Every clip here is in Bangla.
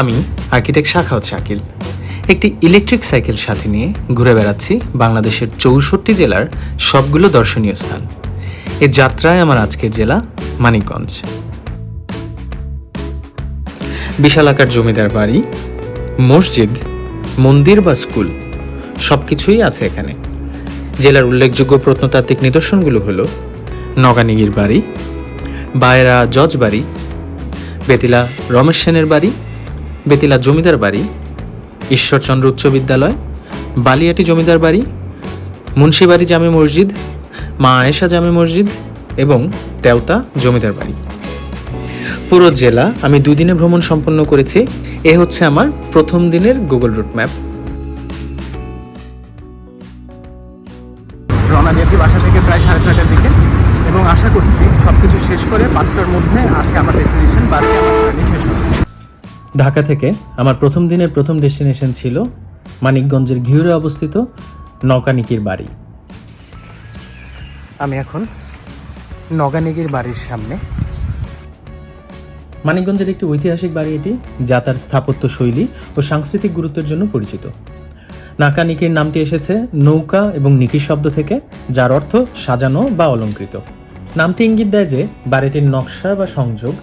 আমি আর্কিটেক্ট শাখাওয়াত শাকিল একটি ইলেকট্রিক সাইকেল সাথে নিয়ে ঘুরে বেড়াচ্ছি বাংলাদেশের চৌষট্টি জেলার সবগুলো দর্শনীয় স্থান। এ যাত্রায় আমার আজকের জেলা মানিকগঞ্জ। বিশালাকার জমিদার বাড়ি, মসজিদ, মন্দির বা স্কুল সব কিছুই আছে এখানে। জেলার উল্লেখযোগ্য প্রত্নতাত্ত্বিক নিদর্শনগুলো হলো নগানিগির বাড়ি, বায়রা জজ বাড়ি, বেতিলা রমেশ সেনের বাড়ি বেতিলা জমিদার বাড়ি, ঈশ্বরচন্দ্র উচ্চ বিদ্যালয়, বালিয়াটি জমিদার বাড়ি, মুন্সিবাড়ি জামে মসজিদ, মা আয়েশা জামে মসজিদ এবং তেওতা জমিদার বাড়ি। পুরো জেলা আমি দুই দিনে ভ্রমণ সম্পন্ন করেছি। এ হচ্ছে আমার প্রথম দিনের গুগল রুট ম্যাপ রওনা দিয়েছি বাসা থেকে প্রায় সাড়ে ছয়টার দিকে এবং আশা করছি সব কিছু শেষ করে পাঁচটার মধ্যে আজকে আমার ডেস্টিনেশন বা আজকে আমার জার্নি শেষ হবে। ঢাকা থেকে আমার প্রথম দিনের প্রথম ডেস্টিনেশন ছিল মানিকগঞ্জের ঘিউরে অবস্থিত নকানিকির বাড়ি। আমি এখন নগানিগির বাড়ির সামনে। মানিকগঞ্জের একটি ঐতিহাসিক বাড়ি এটি যা তার স্থাপত্য শৈলী ও সাংস্কৃতিক গুরুত্বের জন্য পরিচিত। নাকানিকির নামটি এসেছে নৌকা এবং নিকি শব্দ থেকে যার অর্থ সাজানো বা অলঙ্কৃত। নামটি ইঙ্গিত দেয় যে বাড়িটির নকশা বা সংযোগ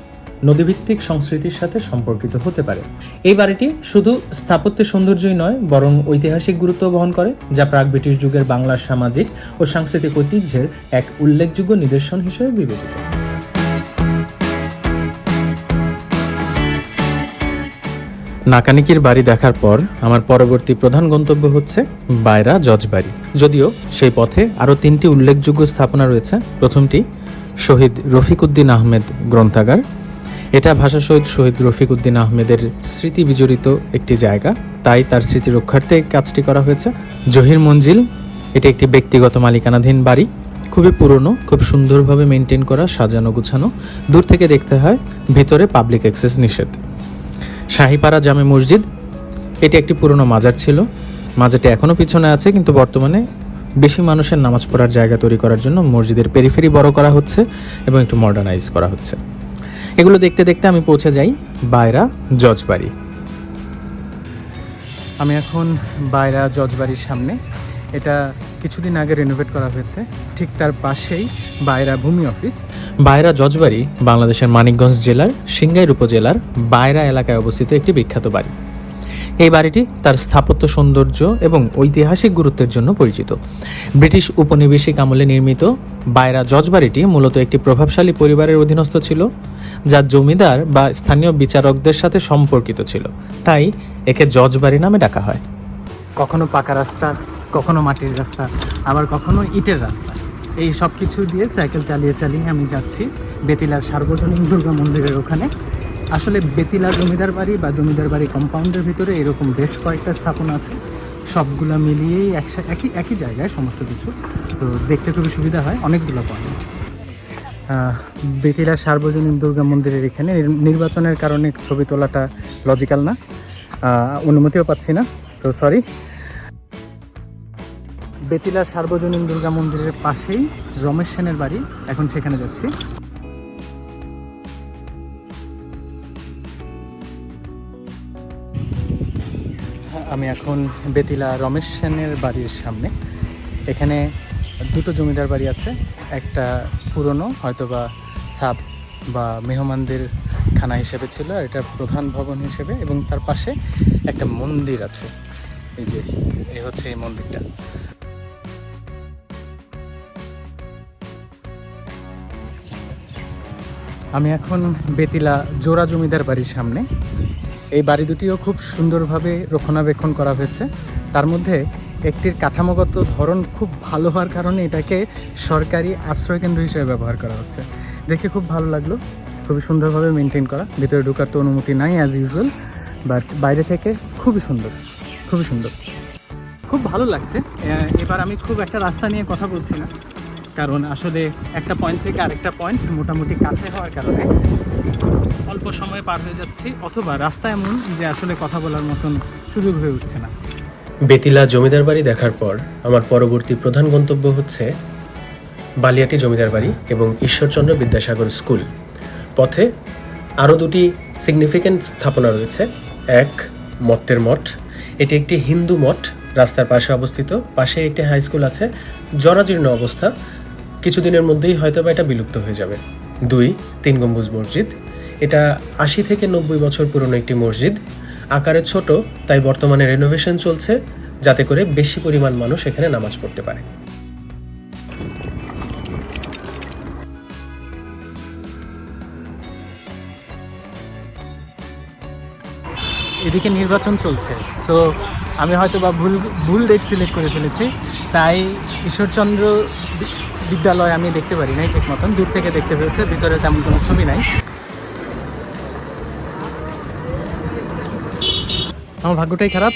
নদীভিত্তিক সংস্কৃতির সাথে সম্পর্কিত হতে পারে। এই বাড়িটি শুধু স্থাপত্যের সৌন্দর্যই নয়, বরং ঐতিহাসিক গুরুত্ব বহন করে, যা প্রাক ব্রিটিশ যুগের বাংলার সামাজিক ও সাংস্কৃতিক ঐতিহ্যের এক উল্লেখযোগ্য নিদর্শন হিসেবে বিবেচিত। নাকানিকির বাড়ি দেখার পর আমার পরবর্তী প্রধান গন্তব্য হচ্ছে বায়রা জজবাড়ি যদিও সেই পথে আরও তিনটি উল্লেখযোগ্য স্থাপনা রয়েছে, প্রথমটি শহীদ রফিকউদ্দিন আহমেদ গ্রন্থাগার এটা ভাষা শহীদ শহীদ রফিক উদ্দিন আহমেদের স্মৃতি বিজড়িত একটি জায়গা। তাই তার স্মৃতি রক্ষার্থে কাজটি করা হয়েছে। জহির মঞ্জিল, এটি একটি ব্যক্তিগত মালিকানাধীন বাড়ি। খুবই পুরনো, খুব সুন্দরভাবে মেনটেন করা, সাজানো, গুছানো। দূর থেকে দেখতে হয়, ভিতরে পাবলিক অ্যাক্সেস নিষেধ। শাহিপাড়া জামে মসজিদ, এটি একটি পুরনো মাজার ছিল। মাজারটি এখনও পিছনে আছে, কিন্তু বর্তমানে বেশি মানুষের নামাজ পড়ার জায়গা তৈরি করার জন্য মসজিদের পেরিফেরি বড় করা হচ্ছে এবং একটু মডার্নাইজ করা হচ্ছে। এগুলো দেখতে দেখতে আমি পৌঁছে যাই বায়রা জজবাড়ি। আমি এখন বাইরা জজবাড়ির সামনে। এটা কিছুদিন আগে রেনোভেট করা হয়েছে। ঠিক তার পাশেই বাইরা ভূমি অফিস বায়রা জজবাড়ি বাংলাদেশের মানিকগঞ্জ জেলার সিংগাইর উপজেলার বায়রা এলাকায় অবস্থিত একটি বিখ্যাত বাড়ি। এই বাড়িটি তার স্থাপত্য সৌন্দর্য এবং ঐতিহাসিক গুরুত্বের জন্য পরিচিত। ব্রিটিশ উপনিবেশিক আমলে নির্মিত বায়রা জজবাড়িটি মূলত একটি প্রভাবশালী পরিবারের অধীনস্থ ছিল। যা জমিদার বা স্থানীয় বিচারকদের সাথে সম্পর্কিত ছিল। তাই একে জজবাড়ি নামে ডাকা হয়। কখনো পাকা রাস্তা, কখনো মাটির রাস্তা, আবার কখনো ইটের রাস্তা। এই সব কিছু দিয়ে সাইকেল চালিয়ে চালিয়ে আমি যাচ্ছি বেতিলার সার্বজনীন দুর্গা মন্দিরের ওখানে। আসলে বেতিলা জমিদার বাড়ি বা জমিদার বাড়ি কম্পাউন্ডের ভিতরে এরকম বেশ কয়েকটা স্থাপনা আছে। সবগুলো মিলিয়েই একসা একই একই জায়গায় সমস্ত কিছু। সো দেখতে খুবই সুবিধা হয়, অনেকগুলো পয়েন্ট বেতিলা সার্বজনীন দুর্গা মন্দিরের এখানে নির্বাচনের কারণে ছবি তোলাটা লজিক্যাল না। অনুমতিও পাচ্ছি না সো সরি বেতিলা সার্বজনীন দুর্গা মন্দিরের পাশেই রমেশ সেনের বাড়ি, এখন সেখানে যাচ্ছি। আমি এখন বেতিলা রমেশ সেনের বাড়ির সামনে। এখানে দুটো জমিদার বাড়ি আছে, একটা পুরনো, হয়তোবা সাব বা মেহমানদের খানা হিসেবে ছিল, আর এটা প্রধান ভবন হিসেবে, এবং তার পাশে একটা মন্দির আছে। এই যে এই হচ্ছে এই মন্দিরটা। আমি এখন বেতিলা জোড়া জমিদার বাড়ির সামনে। এই বাড়ি দুটিও খুব সুন্দরভাবে রক্ষণাবেক্ষণ করা হয়েছে। তার মধ্যে একটির কাঠামোগত ধরন খুব ভালো হওয়ার কারণে এটাকে সরকারি আশ্রয়কেন্দ্র হিসেবে ব্যবহার করা হচ্ছে। দেখে খুব ভালো লাগল। খুবই সুন্দরভাবে মেনটেন করা। ভিতরে ঢোকার তো অনুমতি নাই অ্যাজ ইউজুয়াল বাট বাইরে থেকে খুবই সুন্দর খুবই সুন্দর। খুব ভালো লাগছে। এবার আমি খুব একটা রাস্তা নিয়ে কথা বলছি না, কারণ আসলে একটা পয়েন্ট থেকে আরেকটা পয়েন্ট মোটামুটি কাছে হওয়ার কারণে অল্প সময়ে পার হয়ে যাচ্ছি, অথবা রাস্তা এমন যে আসলে কথা বলার মতন সুযোগ হয়ে উঠছে না। বেতিলা জমিদার বাড়ি দেখার পর আমার পরবর্তী প্রধান গন্তব্য হচ্ছে বালিয়াটি জমিদার বাড়ি এবং ঈশ্বরচন্দ্র বিদ্যাসাগর স্কুল। পথে আরও দুটি সিগনিফিক্যান্ট স্থাপনা রয়েছে। এক মত্তের মঠ, এটি একটি হিন্দু মঠ, রাস্তার পাশে অবস্থিত, পাশে একটি হাই স্কুল আছে, জরাজীর্ণ অবস্থা, কিছুদিনের মধ্যেই হয়তো বা এটা বিলুপ্ত হয়ে যাবে। দুই, তিন গম্বুজ মসজিদ, এটা আশি থেকে নব্বই বছর পুরনো একটি মসজিদ আকারে ছোট, তাই বর্তমানে রেনোভেশন চলছে, যাতে করে বেশি পরিমাণ মানুষ এখানে নামাজ পড়তে পারে। এদিকে নির্বাচন চলছে। সো আমি হয়তো বা ভুল ভুল ডেট সিলেক্ট করে ফেলেছি। তাই ঈশ্বরচন্দ্র বিদ্যালয় আমি দেখতে পারি নাই ঠিক মতন। দূর থেকে দেখতে পেয়েছে ভিতরে তেমন কোনো ছবি নাই। আমার ভাগ্যটাই খারাপ।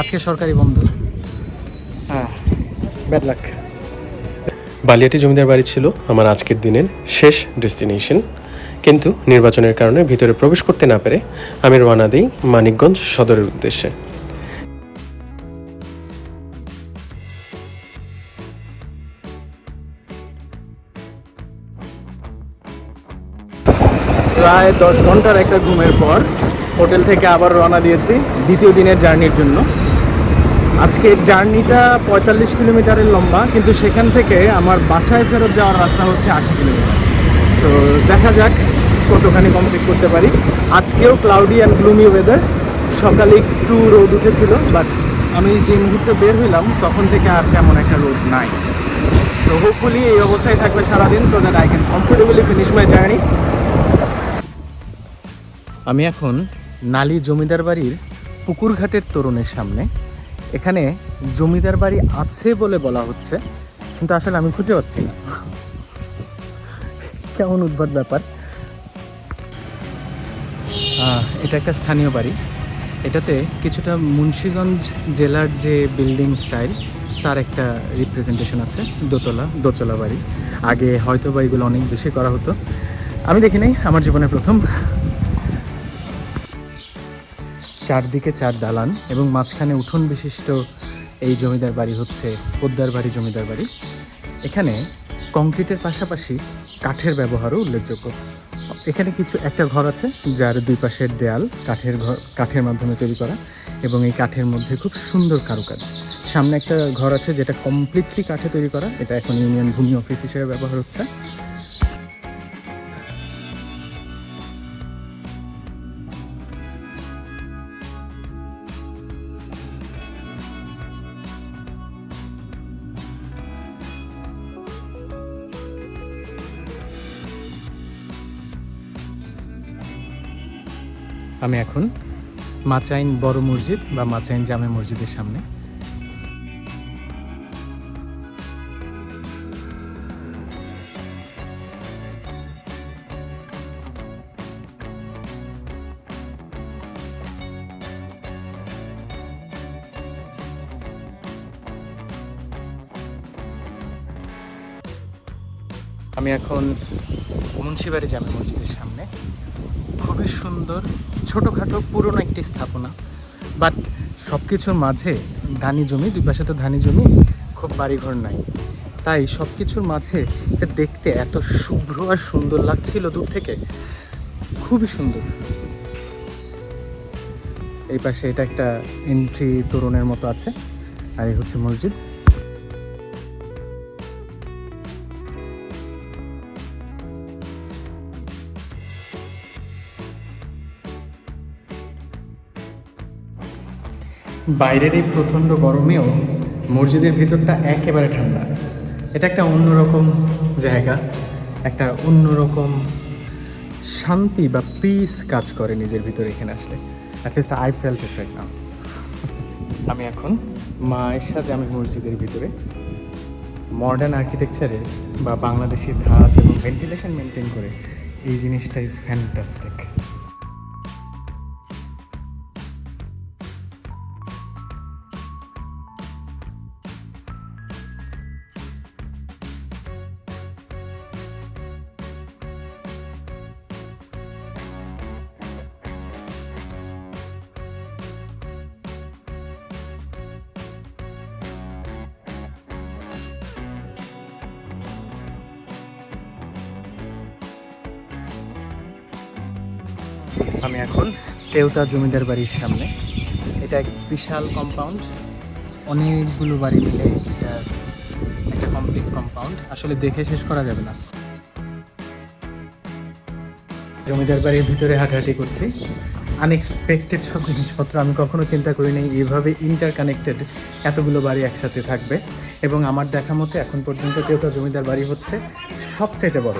আজকে সরকারি বন্ধ। হ্যাঁ ব্যাড লাক বালিয়াটি জমিদার বাড়ি ছিল আমার আজকের দিনের শেষ ডেস্টিনেশন। কিন্তু নির্বাচনের কারণে ভিতরে প্রবেশ করতে না পেরে আমি রওনা দিই মানিকগঞ্জ সদরের উদ্দেশ্যে। প্রায় দশ ঘণ্টার একটা ঘুমের পর হোটেল থেকে আবার রওনা দিয়েছি দ্বিতীয় দিনের জার্নির জন্য। আজকের জার্নিটা পঁয়তাল্লিশ কিলোমিটারের লম্বা, কিন্তু সেখান থেকে আমার বাসায় ফেরত যাওয়ার রাস্তা হচ্ছে আশি কিলোমিটার। তো দেখা যাক কতখানি কমপ্লিট করতে পারি। আজকেও ক্লাউডি অ্যান্ড গ্লুমি ওয়েদার সকালে একটু রোদ উঠেছিল বাট আমি যে মুহূর্তে বের হইলাম, তখন থেকে আর তেমন একটা রোদ নাই। সো হোপফুলি এই অবস্থায় থাকবে সারাদিন so that I can comfortably finish my journey আমি এখন নালী জমিদার বাড়ির পুকুরঘাটের তরুণের সামনে। এখানে জমিদার বাড়ি আছে বলে বলা হচ্ছে, কিন্তু আসলে আমি খুঁজে পাচ্ছি না। কেমন উদ্ভট ব্যাপার। এটা একটা স্থানীয় বাড়ি। এটাতে কিছুটা মুন্সীগঞ্জ জেলার যে বিল্ডিং স্টাইল, তার একটা রিপ্রেজেন্টেশন আছে, দোতলা দোতলা বাড়ি। আগে হয়তো বা এগুলো অনেক বেশি করা হতো। আমি দেখি নাই আমার জীবনে প্রথম। চারদিকে চার দালান এবং মাঝখানে উঠোন বিশিষ্ট এই জমিদার বাড়ি হচ্ছে পোদ্দার বাড়ি, জমিদার বাড়ি। এখানে কংক্রিটের পাশাপাশি কাঠের ব্যবহারও উল্লেখযোগ্য। এখানে কিছু, একটা ঘর আছে যার দুই পাশের দেয়াল কাঠের ঘর, কাঠের মাধ্যমে তৈরি করা এবং এই কাঠের মধ্যে খুব সুন্দর কারুকাজ। সামনে একটা ঘর আছে যেটা কমপ্লিটলি কাঠে তৈরি করা। এটা এখন ইউনিয়ন ভূমি অফিস হিসেবে ব্যবহার হচ্ছে। আমি এখন মাচাইন বড় মসজিদ বা মাচাইন জামে মসজিদের সামনে। আমি এখন মুন্সিবাড়ি জামে মসজিদের সামনে। খুবই সুন্দর ছোটোখাটো, পুরনো একটি স্থাপনা। বাট সব কিছুর মাঝে ধানি জমি, দুই পাশে তো ধানি জমি, খুব বাড়িঘর নাই। তাই সব কিছুর মাঝে এটা দেখতে এত শুভ্র আর সুন্দর লাগছিল দূর থেকে। খুবই সুন্দর। এই পাশে এটা একটা এন্ট্রি তোরণের মতো আছে, আর এই হচ্ছে মসজিদ। বাইরের এই প্রচণ্ড গরমেও মসজিদের ভিতরটা একেবারে ঠান্ডা। এটা একটা অন্যরকম জায়গা, একটা অন্যরকম শান্তি বা পিস কাজ করে নিজের ভিতরে এখানে আসলে। At least I feel it right now আমি এখন মা আয়েশা জামে মসজিদের ভিতরে মডার্ন আর্কিটেকচারে বা বাংলাদেশি ধাঁচ এবং ভেন্টিলেশন মেনটেন করে এই জিনিসটা ইজ ফ্যান্টাস্টিক আমি এখন তেওতা জমিদার বাড়ির সামনে। এটা এক বিশাল কম্পাউন্ড অনেকগুলো বাড়ি মিলে এটা একটা কমপ্লিট কম্পাউন্ড আসলে দেখে শেষ করা যাবে না। জমিদার বাড়ির ভিতরে হাঁটাহাঁটি করছি। আনএক্সপেক্টেড সব জিনিসপত্র আমি কখনো চিন্তা করিনি এইভাবে ইন্টারকানেক্টেড এতগুলো বাড়ি একসাথে থাকবে। এবং আমার দেখা মতে এখন পর্যন্ত তেওটা জমিদার বাড়ি হচ্ছে সবচাইতে বড়।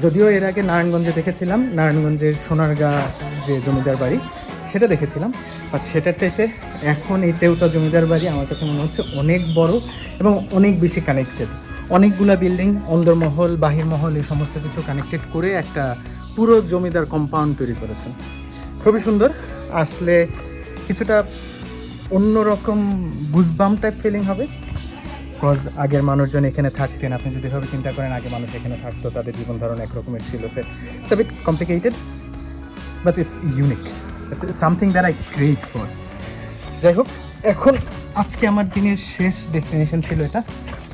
যদিও এর আগে নারায়ণগঞ্জে দেখেছিলাম, নারায়ণগঞ্জের সোনারগাঁ যে জমিদার বাড়ি, সেটা দেখেছিলাম। বাট সেটার চাইতে এখন এই তেওটা জমিদার বাড়ি আমার কাছে মনে হচ্ছে অনেক বড় এবং অনেক বেশি কানেক্টেড অনেকগুলা বিল্ডিং অন্দরমহল, বাহিরমহল, এই সমস্ত কিছু কানেক্টেড করে একটা পুরো জমিদার কম্পাউন্ড তৈরি করেছেন খুবই সুন্দর। আসলে কিছুটা অন্যরকম গুজবাম টাইপ ফিলিং হবে। কজ আগের মানুষজন এখানে থাকতেন। আপনি যদি এভাবে চিন্তা করেন, আগে মানুষ এখানে থাকতো, তাদের জীবন ধারণ একরকমের ছিল। সে it's bit complicated but it's unique it's something that I crave for যাই হোক, এখন আজকে আমার দিনের শেষ ডেস্টিনেশন ছিল এটা।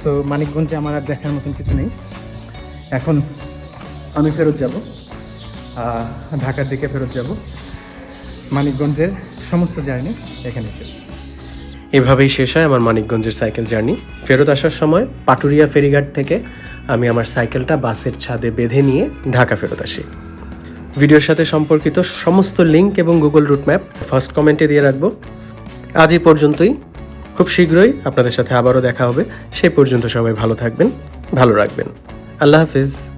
সো মানিকগঞ্জে আমার আর দেখার মতন কিছু নেই। এখন আমি ফেরত যাব। ঢাকার দিকে ফেরত যাব। মানিকগঞ্জের সমস্ত জার্নি এখানে শেষ। এভাবেই শেষ হয় আমার মানিকগঞ্জের সাইকেল জার্নি। ফেরত আসার সময় পাটুরিয়া ফেরিঘাট থেকে আমি আমার সাইকেলটা বাসের ছাদে বেঁধে নিয়ে ঢাকা ফেরত আসি। ভিডিওর সাথে সম্পর্কিত সমস্ত লিঙ্ক এবং গুগল রুট ম্যাপ ফার্স্ট কমেন্টে দিয়ে রাখব। আজ এই পর্যন্তই। খুব শীঘ্রই আপনাদের সাথে আবারও দেখা হবে। সেই পর্যন্ত সবাই ভালো থাকবেন, ভালো রাখবেন। আল্লাহ হাফিজ।